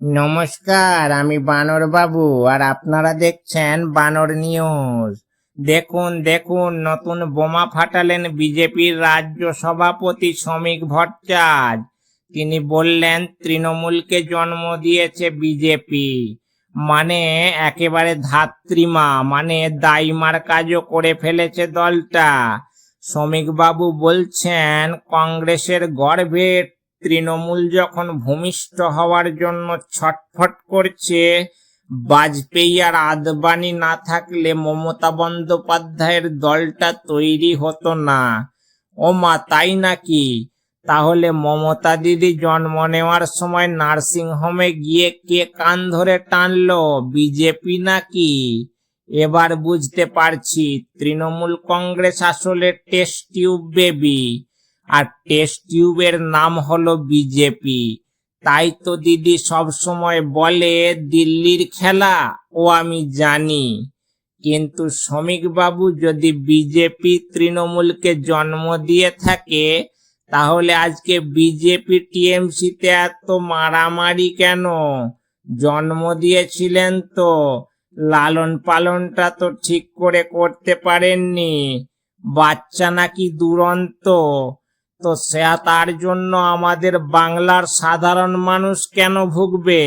নমস্কার, আমি বানর বাবু আর আপনারা দেখছেন বানর নিউজ। দেখুন দেখুন, নতুন বোমা ফাটালেন বিজেপির রাজ্য সভাপতি শ্রমিক ভট্টাচার্য তিনি বললেন, তৃণমূলকে জন্ম দিয়েছে বিজেপি। মানে একেবারে ধাত্রীমা মানে দাইমার কাজও করে ফেলেছে দলটা। শ্রমিকবাবু বলছেন, কংগ্রেসের গর্ভে তৃণমূল যখন ভূমিষ্ঠ হওয়ার জন্য ছটফট করছে, বাজপেয়ী আর আদবানি না থাকলে মমতা বন্দ্যোপাধ্যায়ের দলটা তৈরি হতো না। ও মা তাই নাকি? তাহলে মমতা দিদি জন্ম নেওয়ার সময় নার্সিং হোমে গিয়ে কে কান ধরে টানলো, বিজেপি নাকি? এবার বুঝতে পারছি, তৃণমূল কংগ্রেস আসলে টেস্ট টিউব বেবি। আর টেস্ট টিউবের নাম হলো বিজেপি তাই তো দিদি সব সময় বলে, দিল্লির খেলা, ও আমি জানি। কিন্তু শ্রমিক বাবু যদি বিজেপি তৃণমূলকে জন্ম দিয়ে থাকে, তাহলে আজকে বিজেপি টিএমসিতে এত মারামারি কেন? জন্ম দিয়েছিলেন তো। লালন পালনটা তো ঠিক করে করতে পারেননি। বাচ্চা নাকি দুরন্ত। তো সে তার জন্য আমাদের বাংলার সাধারণ মানুষ কেন ভুগবে?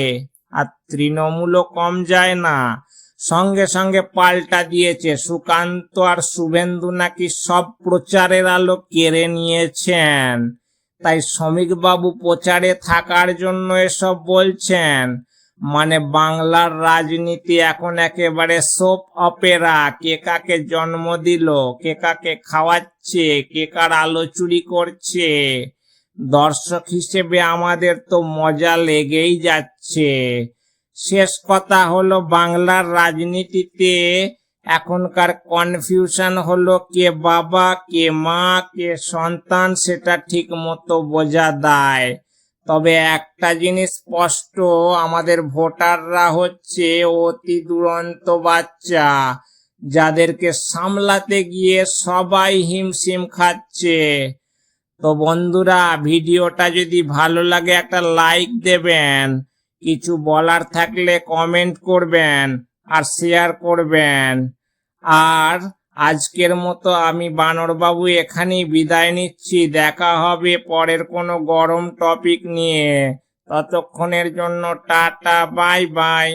আর তৃণমূলও কম যায় না। সঙ্গে সঙ্গে পাল্টা দিয়েছে। সুকান্ত আর শুভেন্দু নাকি সব প্রচারের আলো কেড়ে নিয়েছেন। তাই শ্রমিকবাবু প্রচারে থাকার জন্য এসব বলছেন। মানে বাংলার রাজনীতি এখন একেবারে সোপ অপেরা। কে কাকে জন্ম দিল, কে কাকে খাওয়াচ্ছে, কে কার আলো চুরি করছে। দর্শক হিসেবে আমাদের তো মজা লেগেই যাচ্ছে। শেষ কথা হলো বাংলার রাজনীতিতে এখনকার কনফিউশন হলো কে বাবা, কে মা, কে সন্তান, সেটা ঠিক মতো বোঝা দেয়। তবে একটা জিনিস স্পষ্ট, আমাদের ভোটাররা হচ্ছে অতি দুরন্ত বাচ্চা। যাদেরকে সামলাতে গিয়ে সবাই হিমশিম খাচ্ছে। তো বন্ধুরা, ভিডিওটা যদি ভালো লাগে একটা লাইক দেবেন, কিছু বলার থাকলে কমেন্ট করবেন আর শেয়ার করবেন। আর আজকের মতো আমি বানরবাবু এখানেই বিদায় নিচ্ছি। দেখা হবে পরের কোনো গরম টপিক নিয়ে। ততক্ষণের জন্য টাটা বাই বাই